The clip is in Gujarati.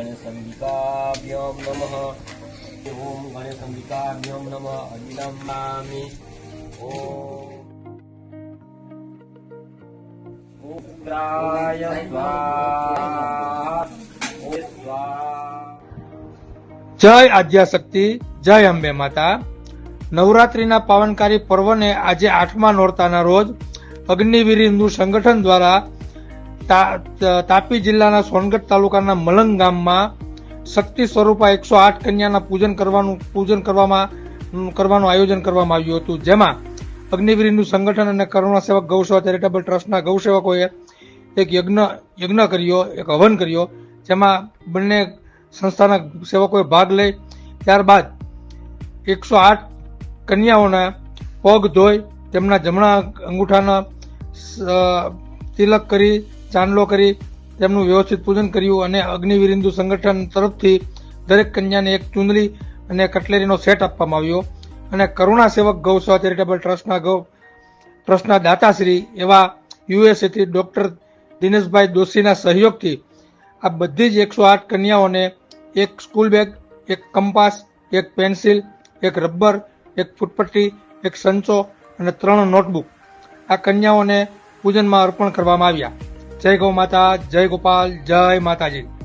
ગણેશંબિકાભ્યો નમઃ ઓમ ગણેશંબિકાભ્યો નમઃ અવિલંબામિ ઓમ પુત્રાય સ્વાહા જય આદ્યાશક્તિ, જય અંબે માતા. નવરાત્રીના પાવનકારી પર્વને આજે આઠમા નોરતાના રોજ અગ્નિવીર હિન્દુ સંગઠન દ્વારા તાપી જિલ્લાના સોનગઢ તાલુકાના મલંગ ગામમાં શક્તિ સ્વરૂપા એકસો આઠ કન્યાના પૂજન કરવાનું, પૂજન કરવામાં કરવાનું આયોજન કરવામાં આવ્યું હતું. જેમાં અગ્નિવીરનું સંગઠન અને કરુણા સેવક ગૌસેવા ચેરિટેબલ ટ્રસ્ટના ગૌસેવકોએ એક યજ્ઞ યજ્ઞ કર્યો, એક હવન કર્યો, જેમાં બંને સંસ્થાના સેવકોએ ભાગ લઈ ત્યારબાદ એકસો આઠ કન્યાઓના પગ ધોઈ તેમના જમણા અંગૂઠાના તિલક કરી ચાંદલો કરી તેમનું વ્યવસ્થિત પૂજન કર્યું અને અગ્નિવીર હિન્દુ સંગઠન તરફથી દરેક કન્યાને એક ચુંદડી અને કટલેરીનો સેટ આપવામાં આવ્યો. અને કરુણા સેવક ગૌસેવા ચેરિટેબલ ટ્રસ્ટના ગૌ, ટ્રસ્ટના દાતાશ્રી એવા યુએસએથી ડોક્ટર દિનેશભાઈ દોશીના સહયોગથી આ બધી જ એકસો આઠ કન્યાઓને એક સ્કૂલ બેગ, એક કંપાસ, એક પેન્સિલ, એક રબર, એક ફૂટપટ્ટી, એક સંચો અને ત્રણ નોટબુક આ કન્યાઓને પૂજનમાં અર્પણ કરવામાં આવ્યા. જય ગૌ માતા જય ગોપાલ જય માતાજી.